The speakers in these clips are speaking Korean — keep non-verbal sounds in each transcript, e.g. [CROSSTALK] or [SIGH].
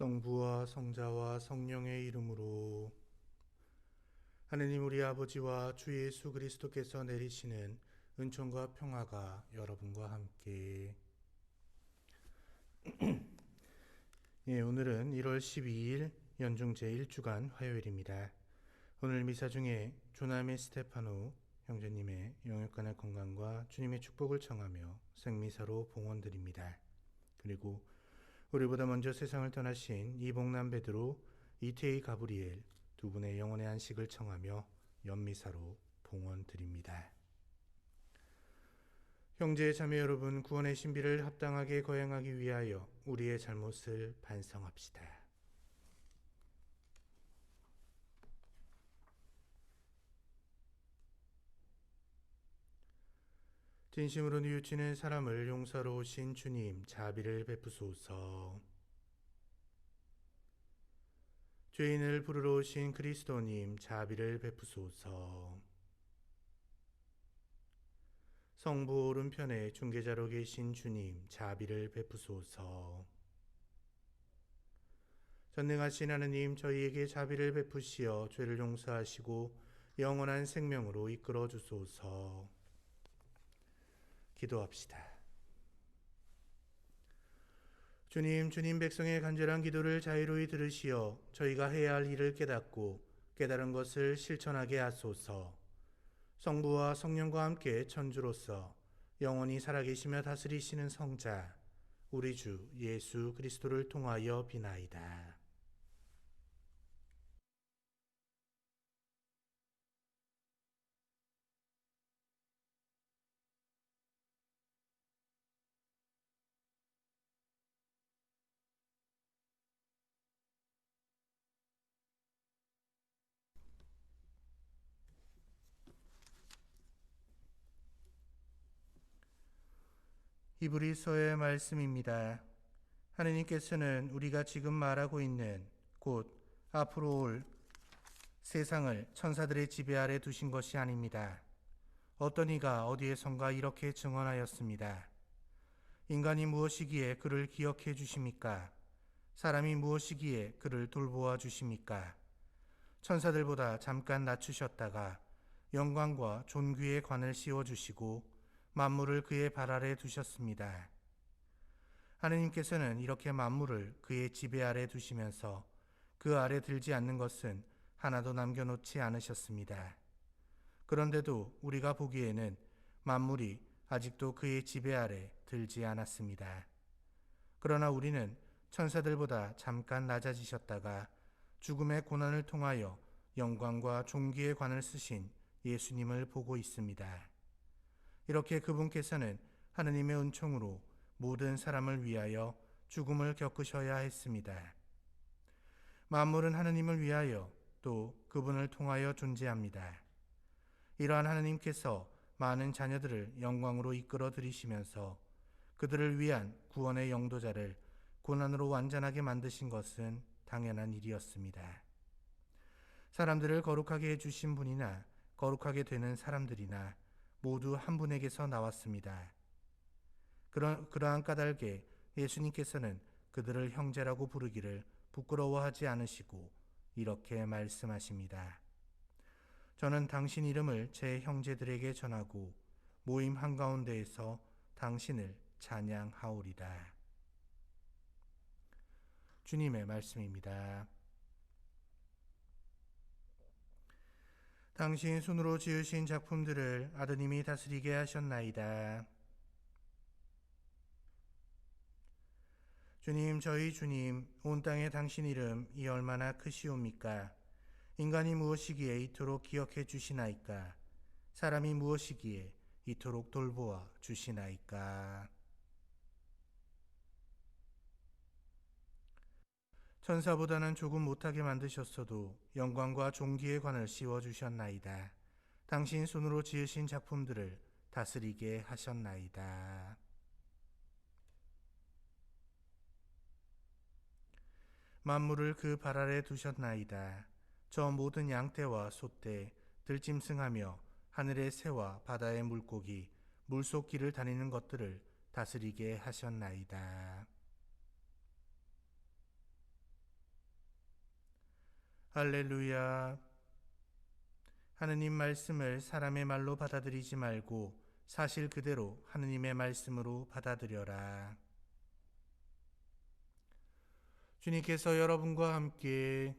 성부와 성자와 성령의 이름으로 하느님 우리 아버지와 주 예수 그리스도께서 내리시는 은총과 평화가 여러분과 함께 [CLEARS THROAT] 예, 오늘은 1월 12일 연중 제 1주간 화요일입니다. 오늘 미사 중에 조남의 스테파노 형제님의 영육간의 건강과 주님의 축복을 청하며 생미사로 봉헌드립니다. 그리고 우리보다 먼저 세상을 떠나신 이봉남 베드로, 이태희 가브리엘 두 분의 영혼의 안식을 청하며 연미사로 봉헌 드립니다. 형제 자매 여러분 구원의 신비를 합당하게 거행하기 위하여 우리의 잘못을 반성합시다. 진심으로 뉘우치는 사람을 용서로 오신 주님 자비를 베푸소서. 죄인을 부르러 오신 그리스도님 자비를 베푸소서. 성부 오른편에 중계자로 계신 주님 자비를 베푸소서. 전능하신 하느님 저희에게 자비를 베푸시어 죄를 용서하시고 영원한 생명으로 이끌어 주소서. 기도합시다. 주님, 주님 백성의 간절한 기도를 자유로이 들으시어 저희가 해야 할 일을 깨닫고 깨달은 것을 실천하게 하소서. 성부와 성령과 함께 천주로서 영원히 살아계시며 다스리시는 성자 우리 주 예수 그리스도를 통하여 비나이다. 히브리서의 말씀입니다. 하느님께서는 우리가 지금 말하고 있는 곧 앞으로 올 세상을 천사들의 지배 아래 두신 것이 아닙니다. 어떤 이가 어디에선가 이렇게 증언하였습니다. 인간이 무엇이기에 그를 기억해 주십니까? 사람이 무엇이기에 그를 돌보아 주십니까? 천사들보다 잠깐 낮추셨다가 영광과 존귀의 관을 씌워 주시고 만물을 그의 발 아래 두셨습니다. 하느님께서는 이렇게 만물을 그의 지배 아래 두시면서 그 아래 들지 않는 것은 하나도 남겨놓지 않으셨습니다. 그런데도 우리가 보기에는 만물이 아직도 그의 지배 아래 들지 않았습니다. 그러나 우리는 천사들보다 잠깐 낮아지셨다가 죽음의 고난을 통하여 영광과 존귀의 관을 쓰신 예수님을 보고 있습니다. 이렇게 그분께서는 하느님의 은총으로 모든 사람을 위하여 죽음을 겪으셔야 했습니다. 만물은 하느님을 위하여 또 그분을 통하여 존재합니다. 이러한 하느님께서 많은 자녀들을 영광으로 이끌어 들이시면서 그들을 위한 구원의 영도자를 고난으로 완전하게 만드신 것은 당연한 일이었습니다. 사람들을 거룩하게 해주신 분이나 거룩하게 되는 사람들이나 모두 한 분에게서 나왔습니다. 그러, 그러한 까닭에 예수님께서는 그들을 형제라고 부르기를 부끄러워하지 않으시고 이렇게 말씀하십니다. 저는 당신 이름을 제 형제들에게 전하고 모임 한가운데에서 당신을 찬양하오리다. 주님의 말씀입니다. 당신 손으로 지으신 작품들을 아드님이 다스리게 하셨나이다. 주님, 저희 주님, 온 땅에 당신 이름이 얼마나 크시옵니까? 인간이 무엇이기에 이토록 기억해 주시나이까? 사람이 무엇이기에 이토록 돌보아 주시나이까? 천사보다는 조금 못하게 만드셨어도 영광과 존귀의 관을 씌워 주셨나이다. 당신 손으로 지으신 작품들을 다스리게 하셨나이다. 만물을 그 발 아래 두셨나이다. 저 모든 양떼와 소떼, 들짐승하며 하늘의 새와 바다의 물고기, 물속 길을 다니는 것들을 다스리게 하셨나이다. 할렐루야. 하느님 말씀을 사람의 말로 받아들이지 말고 사실 그대로 하느님의 말씀으로 받아들여라. 주님께서 여러분과 함께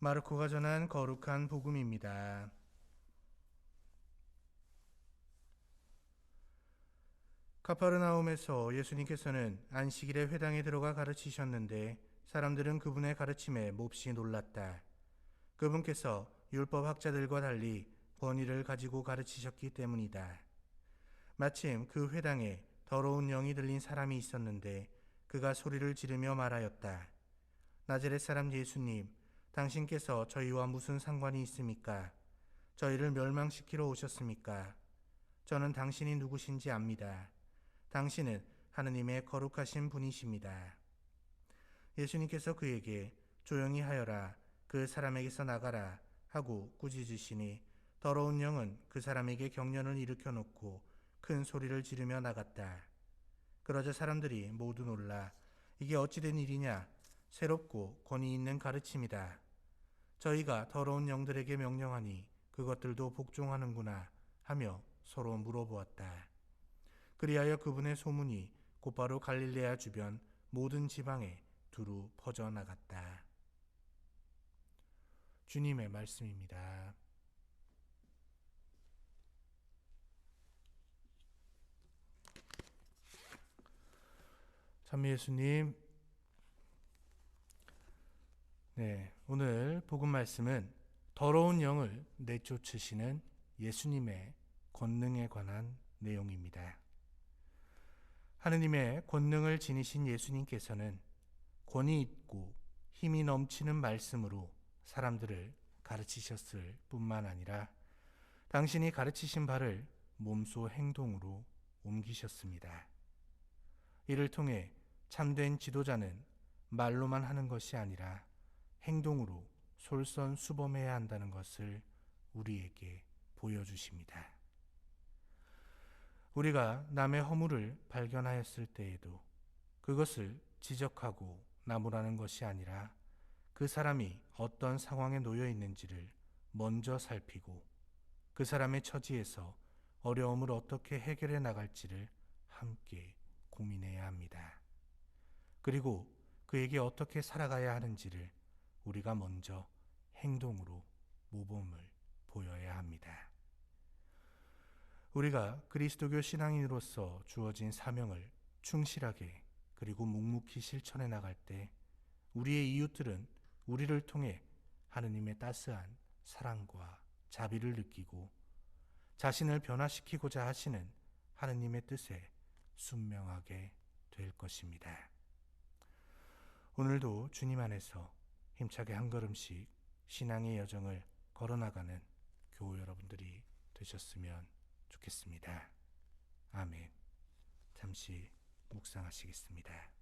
마르코가 전한 거룩한 복음입니다. 카파르나움에서 예수님께서는 안식일에 회당에 들어가 가르치셨는데 사람들은 그분의 가르침에 몹시 놀랐다. 그분께서 율법 학자들과 달리 권위를 가지고 가르치셨기 때문이다. 마침 그 회당에 더러운 영이 들린 사람이 있었는데 그가 소리를 지르며 말하였다. 나즈렛 사람 예수님, 당신께서 저희와 무슨 상관이 있습니까? 저희를 멸망시키러 오셨습니까? 저는 당신이 누구신지 압니다. 당신은 하느님의 거룩하신 분이십니다. 예수님께서 그에게 조용히 하여라, 그 사람에게서 나가라 하고 꾸짖으시니 더러운 영은 그 사람에게 경련을 일으켜 놓고 큰 소리를 지르며 나갔다. 그러자 사람들이 모두 놀라 이게 어찌된 일이냐 새롭고 권위 있는 가르침이다. 저희가 더러운 영들에게 명령하니 그것들도 복종하는구나 하며 서로 물어보았다. 그리하여 그분의 소문이 곧바로 갈릴레아 주변 모든 지방에 두루 퍼져나갔다. 주님의 말씀입니다. 참 예수님, 네, 오늘 복음 말씀은 더러운 영을 내쫓으시는 예수님의 권능에 관한 내용입니다. 하느님의 권능을 지니신 예수님께서는 권위 있고 힘이 넘치는 말씀으로 사람들을 가르치셨을 뿐만 아니라 당신이 가르치신 바를 몸소 행동으로 옮기셨습니다. 이를 통해 참된 지도자는 말로만 하는 것이 아니라 행동으로 솔선수범해야 한다는 것을 우리에게 보여주십니다. 우리가 남의 허물을 발견하였을 때에도 그것을 지적하고 나무라는 것이 아니라 그 사람이 어떤 상황에 놓여 있는지를 먼저 살피고 그 사람의 처지에서 어려움을 어떻게 해결해 나갈지를 함께 고민해야 합니다. 그리고 그에게 어떻게 살아가야 하는지를 우리가 먼저 행동으로 모범을 보여야 합니다. 우리가 그리스도교 신앙인으로서 주어진 사명을 충실하게 그리고 묵묵히 실천해 나갈 때 우리의 이웃들은 우리를 통해 하느님의 따스한 사랑과 자비를 느끼고 자신을 변화시키고자 하시는 하느님의 뜻에 순명하게 될 것입니다. 오늘도 주님 안에서 힘차게 한 걸음씩 신앙의 여정을 걸어나가는 교우 여러분들이 되셨으면 좋겠습니다. 아멘. 잠시 묵상하시겠습니다.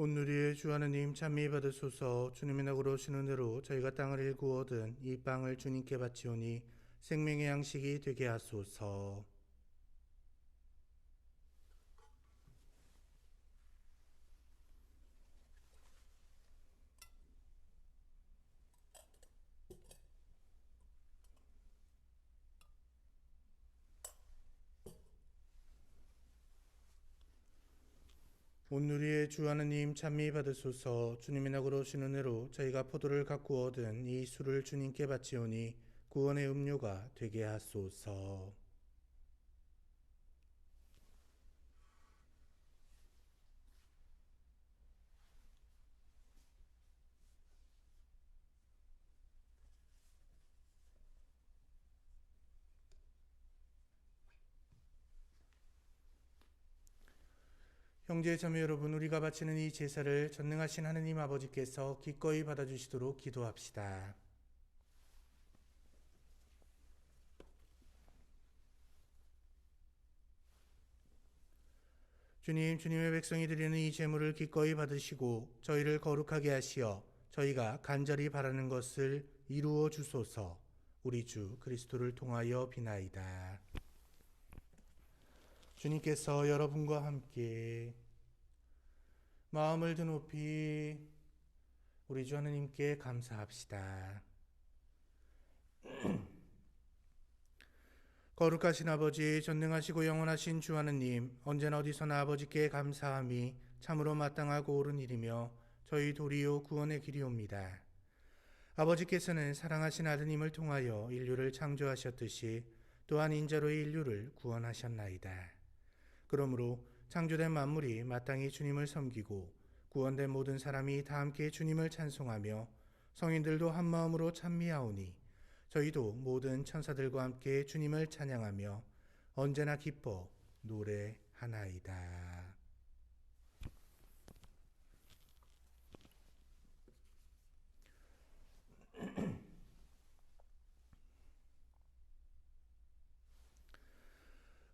온누리의 주 하느님 찬미 받으소서. 주님의 낙으로 오시는 대로 저희가 땅을 일구 얻은 이 빵을 주님께 바치오니 생명의 양식이 되게 하소서 온누리의 주 하느님 찬미 받으소서 주님의 낙으로 오시는 은혜로 저희가 포도를 갖고 얻은 이 술을 주님께 바치오니 구원의 음료가 되게 하소서. 형제 자매 여러분, 우리가 바치는 이 제사를 전능하신 하느님 아버지께서 기꺼이 받아주시도록 기도합시다. 주님, 주님의 백성이 드리는 이 제물을 기꺼이 받으시고 저희를 거룩하게 하시어 저희가 간절히 바라는 것을 이루어 주소서. 우리 주 그리스도를 통하여 비나이다. 주님께서 여러분과 함께 마음을 드 높이 우리 주 하느님께 감사합시다. [CLEARS THROAT] 거룩하신 아버지, 전능하시고 영원하신 주 하느님, 언제나 어디서나 아버지께 감사함이 참으로 마땅하고 옳은 일이며 저희 도리요 구원의 길이옵니다. 아버지께서는 사랑하신 아드님을 통하여 인류를 창조하셨듯이 또한 인자로의 인류를 구원하셨나이다. 그러므로 창조된 만물이 마땅히 주님을 섬기고 구원된 모든 사람이 다 함께 주님을 찬송하며 성인들도 한 마음으로 찬미하오니 저희도 모든 천사들과 함께 주님을 찬양하며 언제나 기뻐 노래하나이다.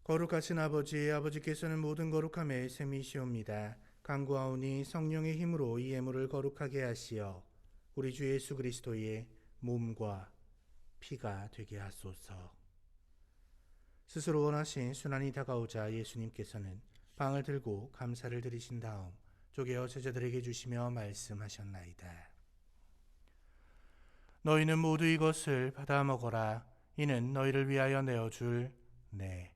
거룩하신 아버지, 아버지께서는 모든 거룩함의 셈이시옵니다. 강구하오니 성령의 힘으로 이 예물을 거룩하게 하시어 우리 주 예수 그리스도의 몸과 피가 되게 하소서. 스스로 원하신 순환이 다가오자 예수님께서는 방을 들고 감사를 드리신 다음 쪼개어 제자들에게 주시며 말씀하셨나이다. 너희는 모두 이것을 받아 먹어라. 이는 너희를 위하여 내어줄 내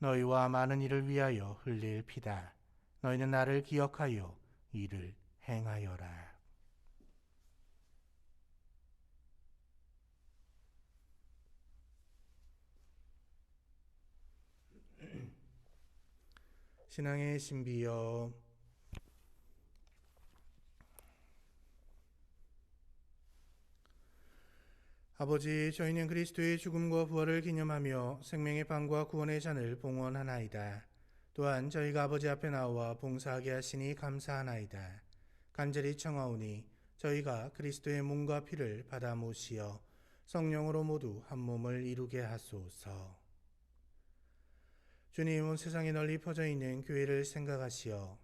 너희와 많은 이를 위하여 흘릴 피다. 너희는 나를 기억하여 이를 행하여라. [CLEARS THROAT] 신앙의 신비여 아버지 저희는 그리스도의 죽음과 부활을 기념하며 생명의 빵과 구원의 잔을 봉헌하나이다. 또한 저희가 아버지 앞에 나와 봉사하게 하시니 감사하나이다. 간절히 청하오니 저희가 그리스도의 몸과 피를 받아 모시어 성령으로 모두 한 몸을 이루게 하소서. 주님 온 세상에 널리 퍼져 있는 교회를 생각하시어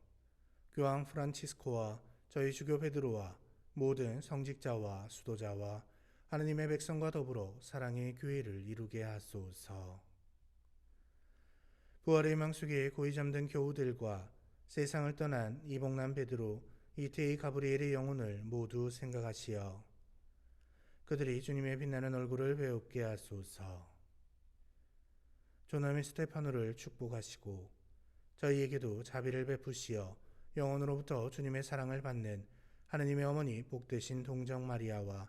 교황 프란치스코와 저희 주교 베드로와 모든 성직자와 수도자와 하느님의 백성과 더불어 사랑의 교회를 이루게 하소서. 부활의 망 속에 고이 잠든 교우들과 세상을 떠난 이복남 베드로, 이태희 가브리엘의 영혼을 모두 생각하시어 그들이 주님의 빛나는 얼굴을 배웁게 하소서. 조남의 스테파노를 축복하시고 저희에게도 자비를 베푸시어 영혼으로부터 주님의 사랑을 받는 하느님의 어머니 복되신 동정 마리아와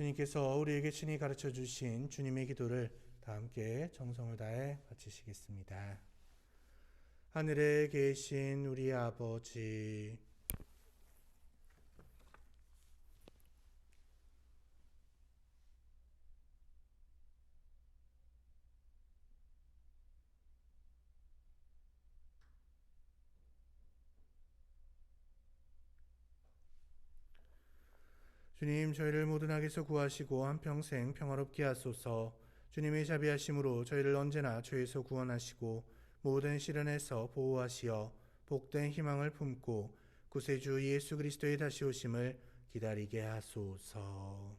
주님께서 우리에게 친히 가르쳐 주신 주님의 기도를 다 함께 정성을 다해 바치시겠습니다. 하늘에 계신 우리 아버지 주님 저희를 모든 악에서 구하시고 한평생 평화롭게 하소서 주님의 자비하심으로 저희를 언제나 죄에서 구원하시고 모든 시련에서 보호하시어 복된 희망을 품고 구세주 예수 그리스도의 다시 오심을 기다리게 하소서.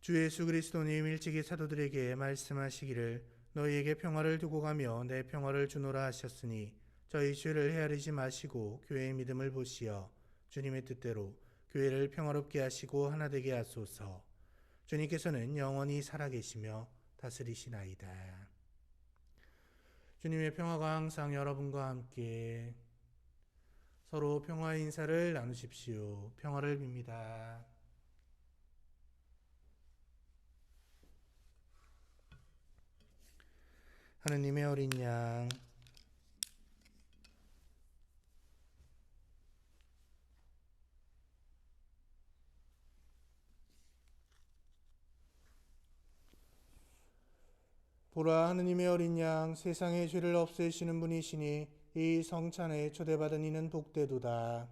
주 예수 그리스도님 일찍이 사도들에게 말씀하시기를 너희에게 평화를 두고 가며 내 평화를 주노라 하셨으니 저희 죄를 헤아리지 마시고 교회의 믿음을 보시어 주님의 뜻대로 교회를 평화롭게 하시고 하나 되게 하소서. 주님께서는 영원히 살아계시며 다스리시나이다. 주님의 평화가 항상 여러분과 함께 서로 평화의 인사를 나누십시오. 평화를 빕니다. 하느님의 어린 양 보라 하느님의 어린 양 세상의 죄를 없애시는 분이시니 이 성찬에 초대받은 이는 복되도다.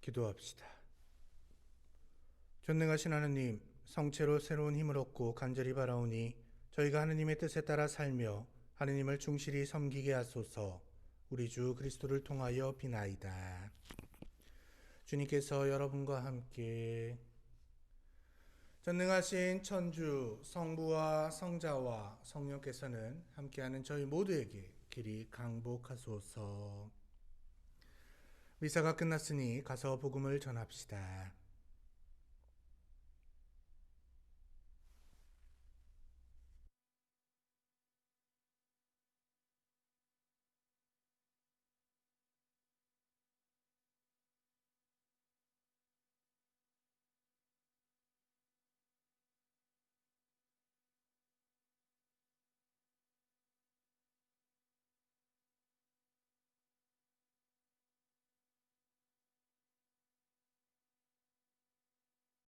기도합시다. 전능하신 하느님, 성체로 새로운 힘을 얻고 간절히 바라오니 저희가 하느님의 뜻에 따라 살며 하느님을 충실히 섬기게 하소서. 우리 주 그리스도를 통하여 비나이다. 주님께서 여러분과 함께 전능하신 천주 성부와 성자와 성령께서는 함께하는 저희 모두에게 길이 강복하소서. 미사가 끝났으니 가서 복음을 전합시다.